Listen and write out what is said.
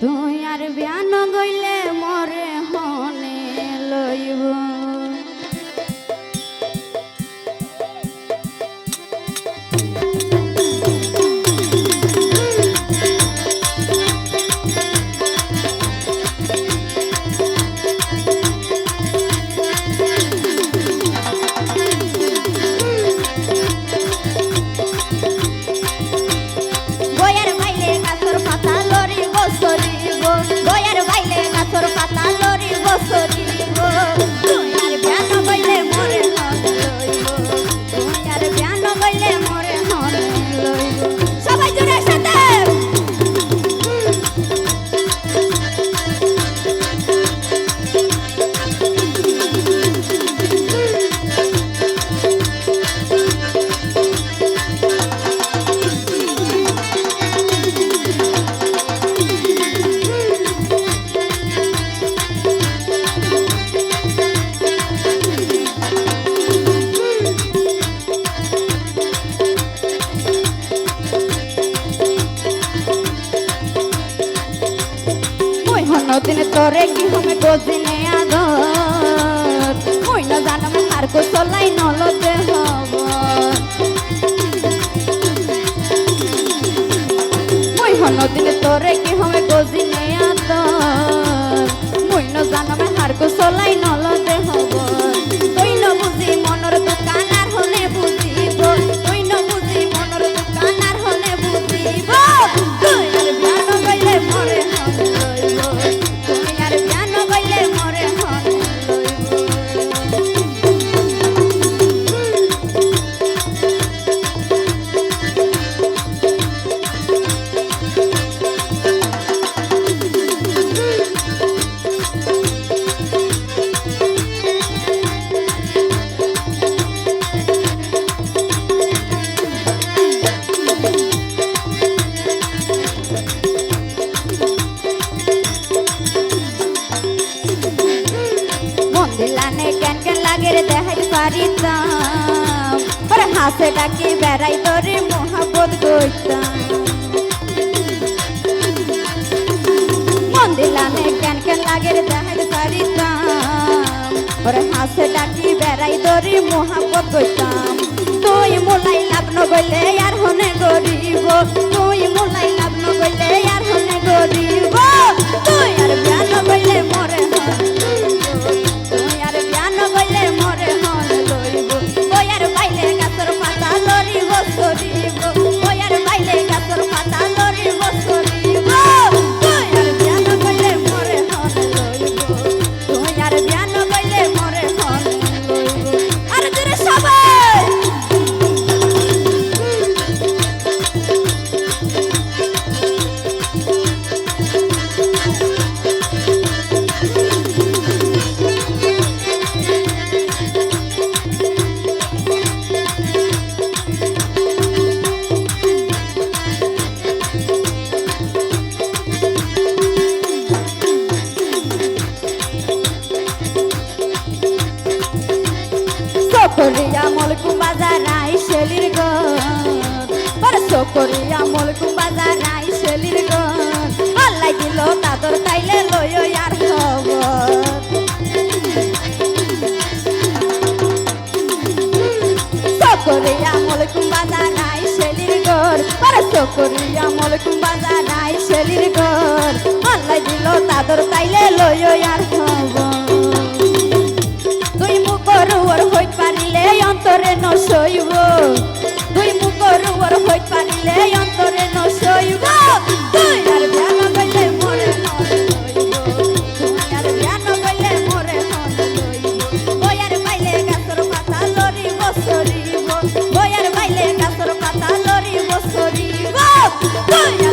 তুই আর বিয়ান গইলে তোরে কি আগত মই ন জানম হার কো চলাই নলতে হব। মই হনদিন তোরে কি হমে গজিনে আগত মই ন জানম হার কো চলাই কেন কেন লাগে রে দেখাই পারিতাম? ওরে হাসে ডাকি বেড়াই তোরে মোহাবত গইতাম মন্দিলানে কেন কেন লাগে রে দেখাই পারিতাম? ওরে হাসে ডাকি বেড়াই তোরে মোহাবত গইতাম তুই মোলাই লাভ নগইলে আর হনে গরিব। তুই মোলাই লাভ নগইলে সকরিয়া মলকুম বাজার আই শেলির গর পর সকরিয়া মলকুম বাজার আই শেলির গর আল্লাহ দিল তাদর তাইলে লয় আর খবর। সকরিয়া মলকুম বাজার আই শেলির গর পর সকরিয়া মলকুম বাজার আই শেলির গর আল্লাহ দিল তাদর তাইলে লয় আর সরিব